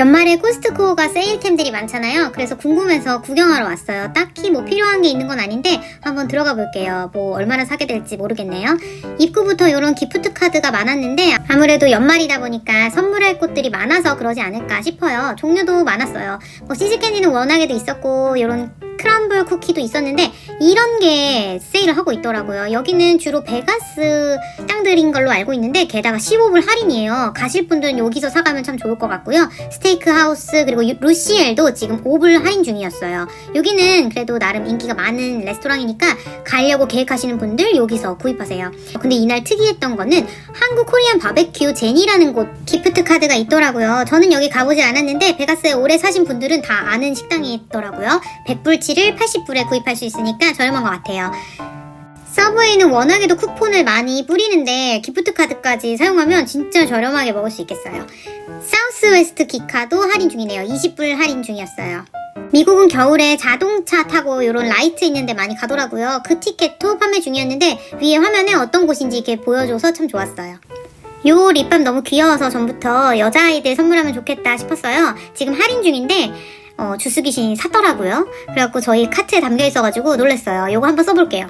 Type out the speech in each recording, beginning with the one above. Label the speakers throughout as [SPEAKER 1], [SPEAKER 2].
[SPEAKER 1] 연말에 코스트코가 세일템들이 많잖아요. 그래서 궁금해서 구경하러 왔어요. 딱히 뭐 필요한 게 있는 건 아닌데 한번 들어가 볼게요. 뭐 얼마나 사게 될지 모르겠네요. 입구부터 이런 기프트 카드가 많았는데 아무래도 연말이다 보니까 선물할 곳들이 많아서 그러지 않을까 싶어요. 종류도 많았어요. 뭐 시즈캔디는 워낙에도 있었고 이런 크럼블 쿠키도 있었는데 이런 게 세일을 하고 있더라고요. 여기는 주로 베가스 식당들인 걸로 알고 있는데 게다가 15불 할인이에요. 가실 분들은 여기서 사가면 참 좋을 것 같고요. 스테이크 하우스 그리고 유- 루시엘도 지금 5불 할인 중이었어요. 여기는 그래도 나름 인기가 많은 레스토랑이니까 가려고 계획하시는 분들 여기서 구입하세요. 근데 이날 특이했던 거는 한국 코리안 바베큐 제니라는 곳 기프트 카드가 있더라고요. 저는 여기 가보지 않았는데 베가스에 오래 사신 분들은 다 아는 식당이 있더라고요. 100불치 를 80불에 구입할 수 있으니까 저렴한 것 같아요. 서브웨이는 워낙에도 쿠폰을 많이 뿌리는데 기프트 카드까지 사용하면 진짜 저렴하게 먹을 수 있겠어요. 사우스웨스트 기카도 할인 중이네요. 20불 할인 중이었어요. 미국은 겨울에 자동차 타고 이런 라이트 있는데 많이 가더라고요. 그 티켓도 판매 중이었는데 위에 화면에 어떤 곳인지 이렇게 보여줘서 참 좋았어요. 요 립밤 너무 귀여워서 전부터 여자아이들 선물하면 좋겠다 싶었어요. 지금 할인 중인데 어, 주스 귀신이 샀더라고요. 그래갖고 저희 카트에 담겨 있어가지고 놀랐어요. 요거 한번 써볼게요.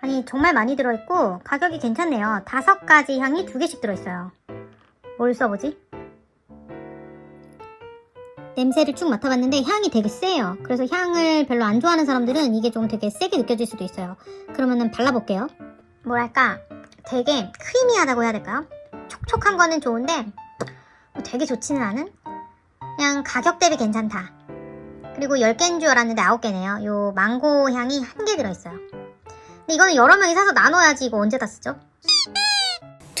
[SPEAKER 1] 아니 정말 많이 들어있고 가격이 괜찮네요. 다섯 가지 향이 두 개씩 들어있어요. 뭘 써보지? 냄새를 쭉 맡아봤는데 향이 되게 세요. 그래서 향을 별로 안 좋아하는 사람들은 이게 좀 되게 세게 느껴질 수도 있어요. 그러면은 발라볼게요. 뭐랄까 되게 크리미하다고 해야 될까요? 촉촉한 거는 좋은데 뭐 되게 좋지는 않은? 그냥 가격 대비 괜찮다. 그리고 10개인 줄 알았는데 9개네요. 요 망고 향이 한 개 들어있어요. 근데 이거는 여러 명이 사서 나눠야지 이거 언제 다 쓰죠?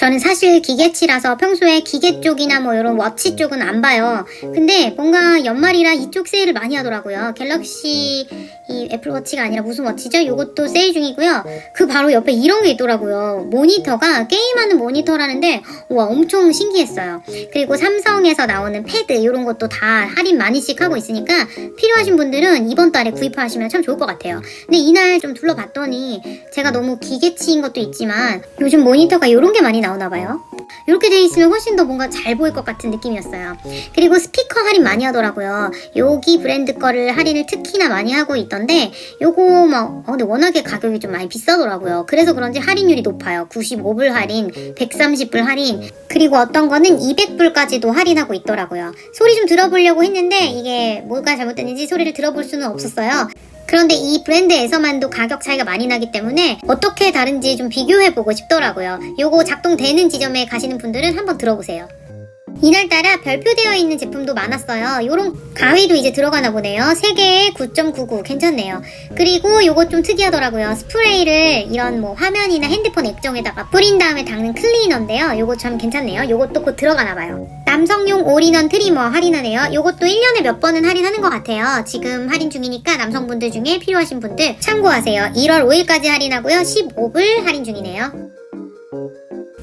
[SPEAKER 1] 저는 사실 기계치라서 평소에 기계 쪽이나 뭐 이런 워치 쪽은 안 봐요. 근데 뭔가 연말이라 이쪽 세일을 많이 하더라고요. 갤럭시 이 애플워치가 아니라 무슨 워치죠? 이것도 세일 중이고요. 그 바로 옆에 이런 게 있더라고요. 모니터가 게임하는 모니터라는데 와 엄청 신기했어요. 그리고 삼성에서 나오는 패드 이런 것도 다 할인 많이씩 하고 있으니까 필요하신 분들은 이번 달에 구입하시면 참 좋을 것 같아요. 근데 이날 좀 둘러봤더니 제가 너무 기계치인 것도 있지만 요즘 모니터가 이런 게 많이 나 오나 봐요. 이렇게 돼 있으면 훨씬 더 뭔가 잘 보일 것 같은 느낌이었어요. 그리고 스피커 할인 많이 하더라고요. 여기 브랜드 거를 할인을 특히나 많이 하고 있던데 요거 막 어, 근데 워낙에 가격이 좀 많이 비싸더라고요. 그래서 그런지 할인율이 높아요. 95불 할인, 130불 할인, 그리고 어떤 거는 200불까지도 할인하고 있더라고요. 소리 좀 들어보려고 했는데 이게 뭐가 잘못됐는지 소리를 들어볼 수는 없었어요. 그런데 이 브랜드에서만도 가격 차이가 많이 나기 때문에 어떻게 다른지 좀 비교해보고 싶더라고요. 요거 작동되는 지점에 가시는 분들은 한번 들어보세요. 이날따라 별표되어 있는 제품도 많았어요. 요런 가위도 이제 들어가나 보네요. 3개에 9.99 괜찮네요. 그리고 요거 좀 특이하더라고요. 스프레이를 이런 뭐 화면이나 핸드폰 액정에다가 뿌린 다음에 닦는 클리너인데요. 요거 참 괜찮네요. 요것도 곧 들어가나 봐요. 남성용 올인원 트리머 할인하네요. 요것도 1년에 몇 번은 할인하는 것 같아요. 지금 할인 중이니까 남성분들 중에 필요하신 분들 참고하세요. 1월 5일까지 할인하고요. 15불 할인 중이네요.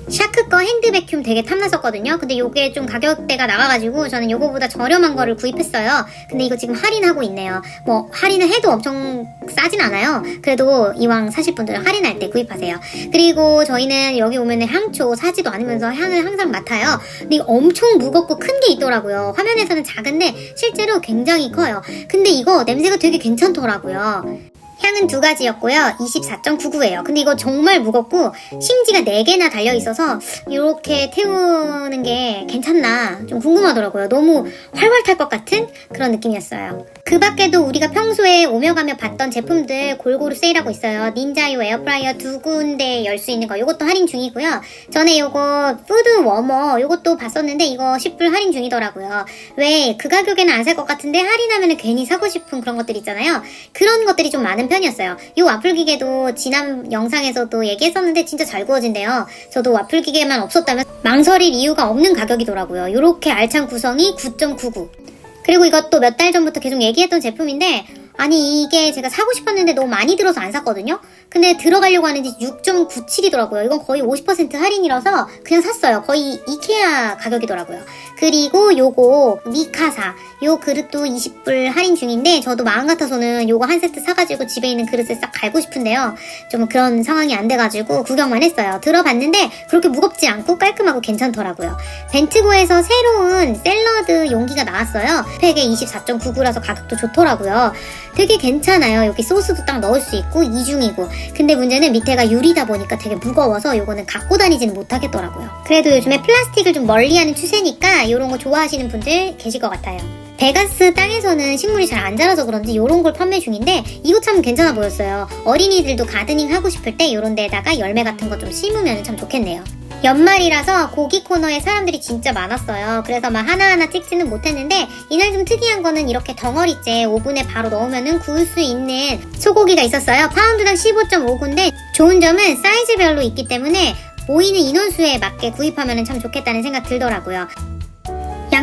[SPEAKER 1] 샤크 거 핸드 베큐um 되게 탐났었거든요. 근데 요게 좀 가격대가 나가가지고 저는 요거보다 저렴한 거를 구입했어요. 근데 이거 지금 할인하고 있네요. 뭐 할인을 해도 엄청 싸진 않아요. 그래도 이왕 사실 분들은 할인할 때 구입하세요. 그리고 저희는 여기 오면은 향초 사지도 않으면서 향을 항상 맡아요. 근데 이거 엄청 무겁고 큰 게 있더라고요. 화면에서는 작은데 실제로 굉장히 커요. 근데 이거 냄새가 되게 괜찮더라고요. 향은 두 가지였고요. 24.99예요. 근데 이거 정말 무겁고 심지가 4개나 달려있어서 이렇게 태우는 게 괜찮나 좀 궁금하더라고요. 너무 활활 탈 것 같은 그런 느낌이었어요. 그 밖에도 우리가 평소에 오며 가며 봤던 제품들 골고루 세일하고 있어요. 닌자유 에어프라이어 두 군데 열 수 있는 거 이것도 할인 중이고요. 전에 요거 푸드 워머 이것도 봤었는데 이거 10불 할인 중이더라고요. 왜 그 가격에는 안 살 것 같은데 할인하면 괜히 사고 싶은 그런 것들 있잖아요. 그런 것들이 좀 많은 편이었어요. 이 와플 기계도 지난 영상에서도 얘기했었는데 진짜 잘 구워진대요. 저도 와플 기계만 없었다면 망설일 이유가 없는 가격이더라고요. 이렇게 알찬 구성이 9.99. 그리고 이것도 몇 달 전부터 계속 얘기했던 제품인데 아니 이게 제가 사고 싶었는데 너무 많이 들어서 안 샀거든요. 근데 들어가려고 하는데 6.97이더라고요. 이건 거의 50% 할인이라서 그냥 샀어요. 거의 이케아 가격이더라고요. 그리고 요거 미카사 요 그릇도 20불 할인 중인데 저도 마음 같아서는 요거 한 세트 사가지고 집에 있는 그릇을 싹 갈고 싶은데요. 좀 그런 상황이 안 돼가지고 구경만 했어요. 들어봤는데 그렇게 무겁지 않고 깔끔하고 괜찮더라고요. 벤트고에서 새로운 샐러드 용기가 나왔어요. 팩에 24.99라서 가격도 좋더라고요. 되게 괜찮아요. 여기 소스도 딱 넣을 수 있고 이중이고. 근데 문제는 밑에가 유리다 보니까 되게 무거워서 요거는 갖고 다니지는 못하겠더라고요. 그래도 요즘에 플라스틱을 좀 멀리하는 추세니까 이런 거 좋아하시는 분들 계실 것 같아요. 베가스 땅에서는 식물이 잘 안 자라서 그런지 이런 걸 판매 중인데 이거 참 괜찮아 보였어요. 어린이들도 가드닝 하고 싶을 때 이런 데다가 열매 같은 거 좀 심으면 참 좋겠네요. 연말이라서 고기 코너에 사람들이 진짜 많았어요. 그래서 막 하나하나 찍지는 못했는데 이날 좀 특이한 거는 이렇게 덩어리째 오븐에 바로 넣으면은 구울 수 있는 소고기가 있었어요. 파운드당 15.5구인데 좋은 점은 사이즈별로 있기 때문에 모이는 인원수에 맞게 구입하면 참 좋겠다는 생각 들더라고요.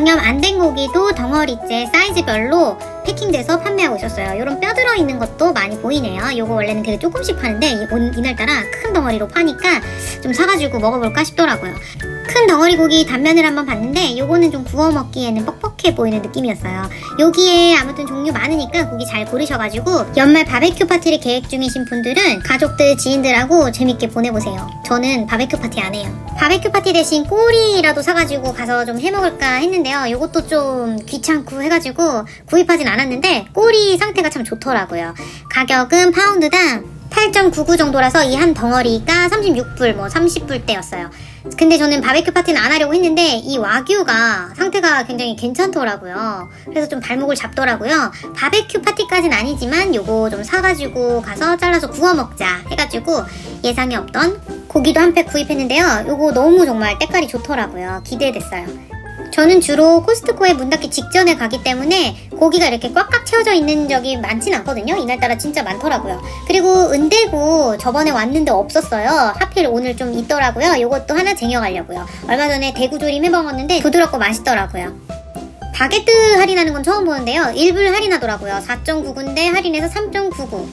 [SPEAKER 1] 양념 안 된 고기도 덩어리째 사이즈별로 패킹돼서 판매하고 있었어요. 이런 뼈 들어있는 것도 많이 보이네요. 요거 원래는 되게 조금씩 파는데 이날따라 큰 덩어리로 파니까 좀 사가지고 먹어볼까 싶더라고요. 큰 덩어리 고기 단면을 한번 봤는데 요거는 좀 구워 먹기에는 뻑뻑해 보이는 느낌이었어요. 여기에 아무튼 종류 많으니까 고기 잘 고르셔가지고 연말 바베큐 파티를 계획 중이신 분들은 가족들, 지인들하고 재밌게 보내보세요. 저는 바베큐 파티 안 해요. 바베큐 파티 대신 꼬리라도 사가지고 가서 좀 해먹을까 했는데요. 요것도 좀 귀찮고 해가지고 구입하진 않았는데 꼬리 상태가 참 좋더라고요. 가격은 파운드당 8.99 정도라서 이 한 덩어리가 36불, 뭐 30불대였어요. 근데 저는 바베큐 파티는 안 하려고 했는데 이 와규가 상태가 굉장히 괜찮더라고요. 그래서 좀 발목을 잡더라고요. 바베큐 파티까지는 아니지만 요거 좀 사가지고 가서 잘라서 구워 먹자 해가지고 예상이 없던 고기도 한 팩 구입했는데요. 요거 너무 정말 때깔이 좋더라고요. 기대됐어요. 저는 주로 코스트코에 문 닫기 직전에 가기 때문에 고기가 이렇게 꽉꽉 채워져 있는 적이 많진 않거든요. 이날따라 진짜 많더라고요. 그리고 은대구 저번에 왔는데 없었어요. 하필 오늘 좀 있더라고요. 요것도 하나 쟁여가려고요. 얼마 전에 대구조림 해먹었는데 부드럽고 맛있더라고요. 바게트 할인하는 건 처음 보는데요. 1불 할인하더라고요. 4.99인데 할인해서 3.99.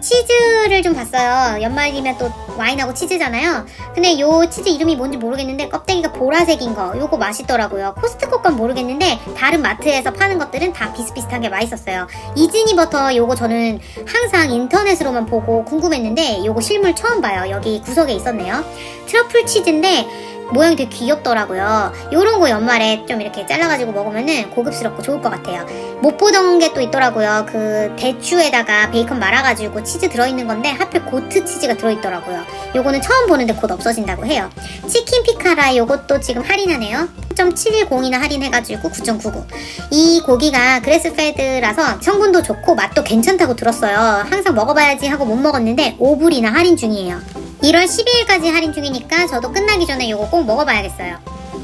[SPEAKER 1] 치즈를 좀 봤어요. 연말이면 또 와인하고 치즈잖아요. 근데 요 치즈 이름이 뭔지 모르겠는데 껍데기가 보라색인 거 요거 맛있더라고요. 코스트코 건 모르겠는데 다른 마트에서 파는 것들은 다 비슷비슷하게 맛있었어요. 이즈니 버터 요거 저는 항상 인터넷으로만 보고 궁금했는데 요거 실물 처음 봐요. 여기 구석에 있었네요. 트러플 치즈인데 모양이 되게 귀엽더라고요. 요런 거 연말에 좀 이렇게 잘라가지고 먹으면은 고급스럽고 좋을 것 같아요. 못 보던 게 또 있더라고요. 그 대추에다가 베이컨 말아가지고 치즈 들어있는 건데 하필 고트 치즈가 들어있더라고요. 요거는 처음 보는데 곧 없어진다고 해요. 치킨 피카라 요것도 지금 할인하네요. 3.710이나 할인해가지고 9.99. 이 고기가 그레스페드라서 성분도 좋고 맛도 괜찮다고 들었어요. 항상 먹어봐야지 하고 못 먹었는데 5불이나 할인 중이에요. 1월 12일까지 할인 중이니까 저도 끝나기 전에 요거 꼭 먹어봐야겠어요.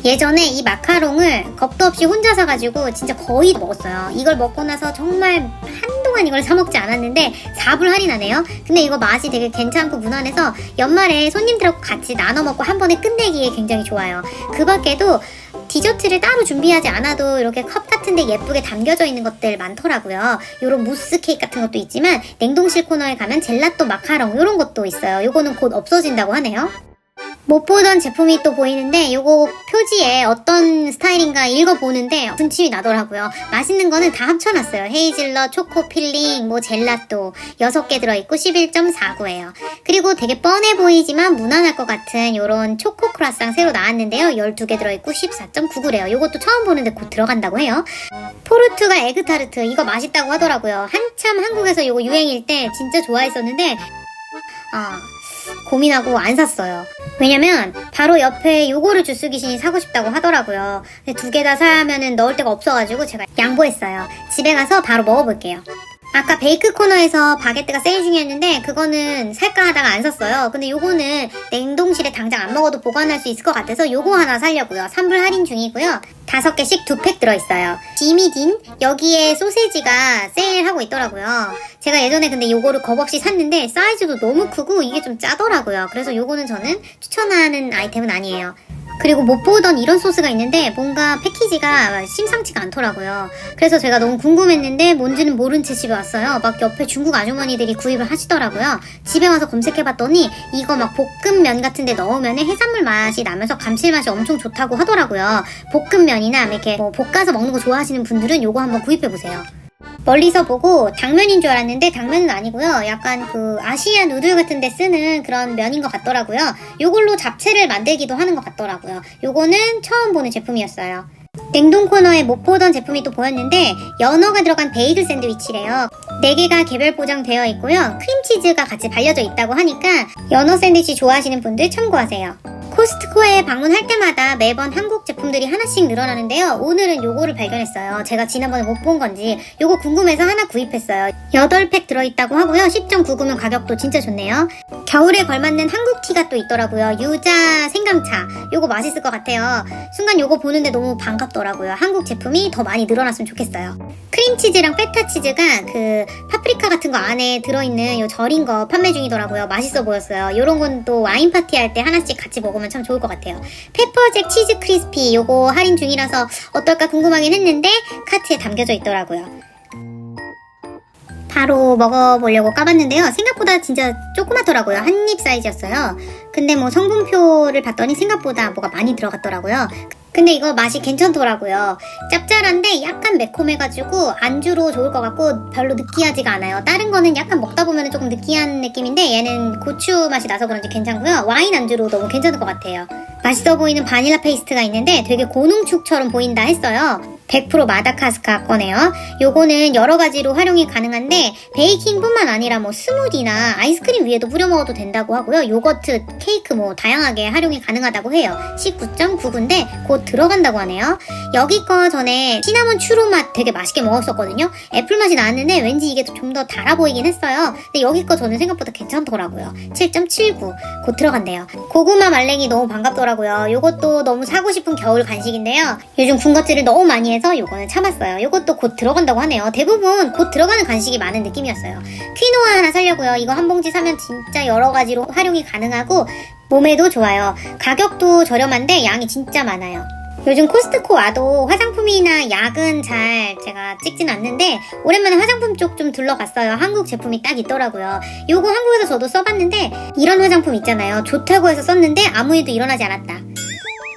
[SPEAKER 1] 예전에 이 마카롱을 겁도 없이 혼자 사가지고 진짜 거의 먹었어요. 이걸 먹고 나서 정말 한동안 이걸 사먹지 않았는데 4불 할인하네요. 근데 이거 맛이 되게 괜찮고 무난해서 연말에 손님들하고 같이 나눠 먹고 한 번에 끝내기에 굉장히 좋아요. 그 밖에도 디저트를 따로 준비하지 않아도 이렇게 컵 같은데 예쁘게 담겨져 있는 것들 많더라고요. 요런 무스 케이크 같은 것도 있지만 냉동실 코너에 가면 젤라또 마카롱 요런 것도 있어요. 요거는 곧 없어진다고 하네요. 못 보던 제품이 또 보이는데 요거 표지에 어떤 스타일인가 읽어보는데 군침이 나더라고요. 맛있는 거는 다 합쳐놨어요. 헤이즐넛, 초코 필링, 뭐 젤라또 6개 들어있고 11.49예요. 그리고 되게 뻔해 보이지만 무난할 것 같은 요런 초코 크라상 새로 나왔는데요. 12개 들어있고 14.99래요. 요것도 처음 보는데 곧 들어간다고 해요. 포르투갈 에그타르트 이거 맛있다고 하더라고요. 한참 한국에서 요거 유행일 때 진짜 좋아했었는데 아 고민하고 안 샀어요. 왜냐면 바로 옆에 요거를 주스 귀신이 사고 싶다고 하더라고요. 두 개 다 사면은 넣을 데가 없어가지고 제가 양보했어요. 집에 가서 바로 먹어볼게요. 아까 베이크 코너에서 바게트가 세일 중이었는데 그거는 살까 하다가 안 샀어요. 근데 요거는 냉동실에 당장 안 먹어도 보관할 수 있을 것 같아서 요거 하나 살려고요. 3불 할인 중이고요. 다섯 개씩 두 팩 들어있어요. 지미딘 여기에 소세지가 세일하고 있더라고요. 제가 예전에 근데 요거를 겁 없이 샀는데 사이즈도 너무 크고 이게 좀 짜더라고요. 그래서 요거는 저는 추천하는 아이템은 아니에요. 그리고 못 보던 이런 소스가 있는데 뭔가 패키지가 심상치가 않더라고요. 그래서 제가 너무 궁금했는데 뭔지는 모른 채 집에 왔어요. 막 옆에 중국 아주머니들이 구입을 하시더라고요. 집에 와서 검색해봤더니 이거 막 볶음면 같은 데 넣으면 해산물 맛이 나면서 감칠맛이 엄청 좋다고 하더라고요. 볶음면이나 이렇게 뭐 볶아서 먹는 거 좋아하시는 분들은 요거 한번 구입해보세요. 멀리서 보고 당면인 줄 알았는데 당면은 아니고요. 약간 그 아시아 누들 같은 데 쓰는 그런 면인 것 같더라고요. 요걸로 잡채를 만들기도 하는 것 같더라고요. 요거는 처음 보는 제품이었어요. 냉동 코너에 못 보던 제품이 또 보였는데 연어가 들어간 베이글 샌드위치래요. 4개가 개별 포장되어 있고요. 크림치즈가 같이 발려져 있다고 하니까 연어 샌드위치 좋아하시는 분들 참고하세요. 코스트코에 방문할 때마다 매번 한국 제품들이 하나씩 늘어나는데요. 오늘은 요거를 발견했어요. 제가 지난번에 못 본 건지 요거 궁금해서 하나 구입했어요. 8팩 들어있다고 하고요. 10.99면 가격도 진짜 좋네요. 겨울에 걸맞는 한국 티가 또 있더라고요. 유자 생강차. 요거 맛있을 것 같아요. 순간 요거 보는데 너무 반갑더라고요. 한국 제품이 더 많이 늘어났으면 좋겠어요. 크림치즈랑 페타치즈가 그 파프리카 같은 거 안에 들어있는 요 절인 거 판매 중이더라고요. 맛있어 보였어요. 요런 건 또 와인 파티 할 때 하나씩 같이 먹으면 참 좋을 것 같아요. 페퍼잭 치즈 크리스피 요거 할인 중이라서 어떨까 궁금하긴 했는데 카트에 담겨져 있더라고요. 바로 먹어보려고 까봤는데요. 생각보다 진짜 조그맣더라고요. 한 입 사이즈였어요. 근데 뭐 성분표를 봤더니 생각보다 뭐가 많이 들어갔더라고요. 근데 이거 맛이 괜찮더라고요. 짭짤한데 약간 매콤해가지고 안주로 좋을 것 같고 별로 느끼하지가 않아요. 다른 거는 약간 먹다 보면 조금 느끼한 느낌인데 얘는 고추 맛이 나서 그런지 괜찮고요. 와인 안주로 너무 괜찮을 것 같아요. 맛있어 보이는 바닐라 페이스트가 있는데 되게 고농축처럼 보인다 했어요. 100% 마다카스카 거네요. 요거는 여러 가지로 활용이 가능한데 베이킹뿐만 아니라 뭐 스무디나 아이스크림 위에도 뿌려 먹어도 된다고 하고요. 요거트, 케이크 뭐 다양하게 활용이 가능하다고 해요. 19.99인데 곧 들어간다고 하네요. 여기 거 전에 시나몬 추루 맛 되게 맛있게 먹었었거든요. 애플 맛이 나왔는데 왠지 이게 좀 더 달아 보이긴 했어요. 근데 여기 거 저는 생각보다 괜찮더라고요. 7.79. 곧 들어간대요. 고구마 말랭이 너무 반갑더라고요. 요것도 너무 사고 싶은 겨울 간식인데요. 요즘 군것질을 너무 많이 해서 요거는 참았어요. 요것도 곧 들어간다고 하네요. 대부분 곧 들어가는 간식이 많은 느낌이었어요. 퀴노아 하나 사려고요. 이거 한 봉지 사면 진짜 여러 가지로 활용이 가능하고 몸에도 좋아요. 가격도 저렴한데 양이 진짜 많아요. 요즘 코스트코 와도 화장품이나 약은 잘 제가 찍진 않는데 오랜만에 화장품 쪽 좀 둘러갔어요. 한국 제품이 딱 있더라고요. 요거 한국에서 저도 써봤는데 이런 화장품 있잖아요. 좋다고 해서 썼는데 아무 일도 일어나지 않았다.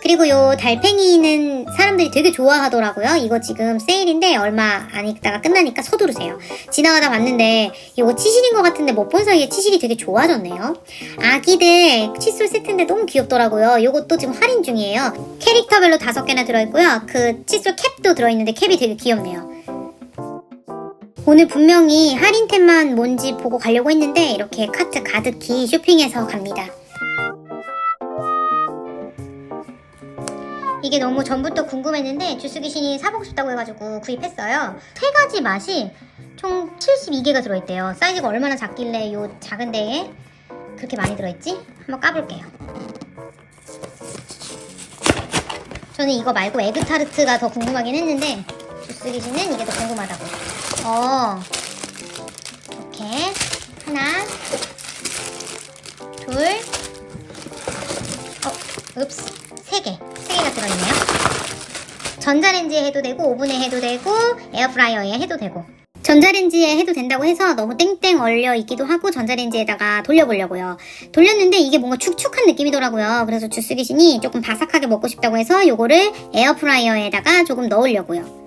[SPEAKER 1] 그리고 요 달팽이는 사람들이 되게 좋아하더라고요. 이거 지금 세일인데 얼마 안 있다가 끝나니까 서두르세요. 지나가다 봤는데 이거 치실인 것 같은데 못 본 사이에 치실이 되게 좋아졌네요. 아기들 칫솔 세트인데 너무 귀엽더라고요. 요것도 지금 할인 중이에요. 캐릭터별로 다섯 개나 들어있고요. 그 칫솔 캡도 들어있는데 캡이 되게 귀엽네요. 오늘 분명히 할인템만 뭔지 보고 가려고 했는데 이렇게 카트 가득히 쇼핑해서 갑니다. 이게 너무 전부터 궁금했는데 주스 귀신이 사보고 싶다고 해가지고 구입했어요. 세 가지 맛이 총 72개가 들어있대요. 사이즈가 얼마나 작길래 요 작은 데에 그렇게 많이 들어있지? 한번 까볼게요. 저는 이거 말고 에그타르트가 더 궁금하긴 했는데 주스 귀신은 이게 더 궁금하다고. 어, 이렇게 하나, 둘, 어, 읍스, 세 개, 세 개가 들어있네요. 전자레인지에 해도 되고 오븐에 해도 되고 에어프라이어에 해도 되고 전자레인지에 해도 된다고 해서 너무 땡땡 얼려 있기도 하고 전자레인지에다가 돌려보려고요. 돌렸는데 이게 뭔가 축축한 느낌이더라고요. 그래서 주스 귀신이 조금 바삭하게 먹고 싶다고 해서 요거를 에어프라이어에다가 조금 넣으려고요.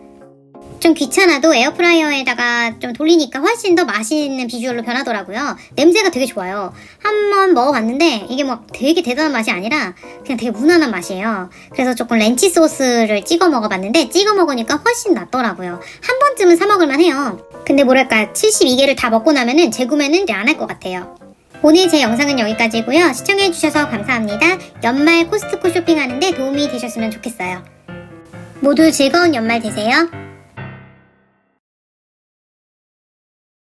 [SPEAKER 1] 좀 귀찮아도 에어프라이어에다가 좀 돌리니까 훨씬 더 맛있는 비주얼로 변하더라고요. 냄새가 되게 좋아요. 한 번 먹어봤는데 이게 막 되게 대단한 맛이 아니라 그냥 되게 무난한 맛이에요. 그래서 조금 렌치 소스를 찍어 먹어봤는데 찍어 먹으니까 훨씬 낫더라고요. 한 번쯤은 사 먹을만 해요. 근데 뭐랄까 72개를 다 먹고 나면은 재구매는 이제 안 할 것 같아요. 오늘 제 영상은 여기까지고요. 시청해주셔서 감사합니다. 연말 코스트코 쇼핑하는데 도움이 되셨으면 좋겠어요. 모두 즐거운 연말 되세요.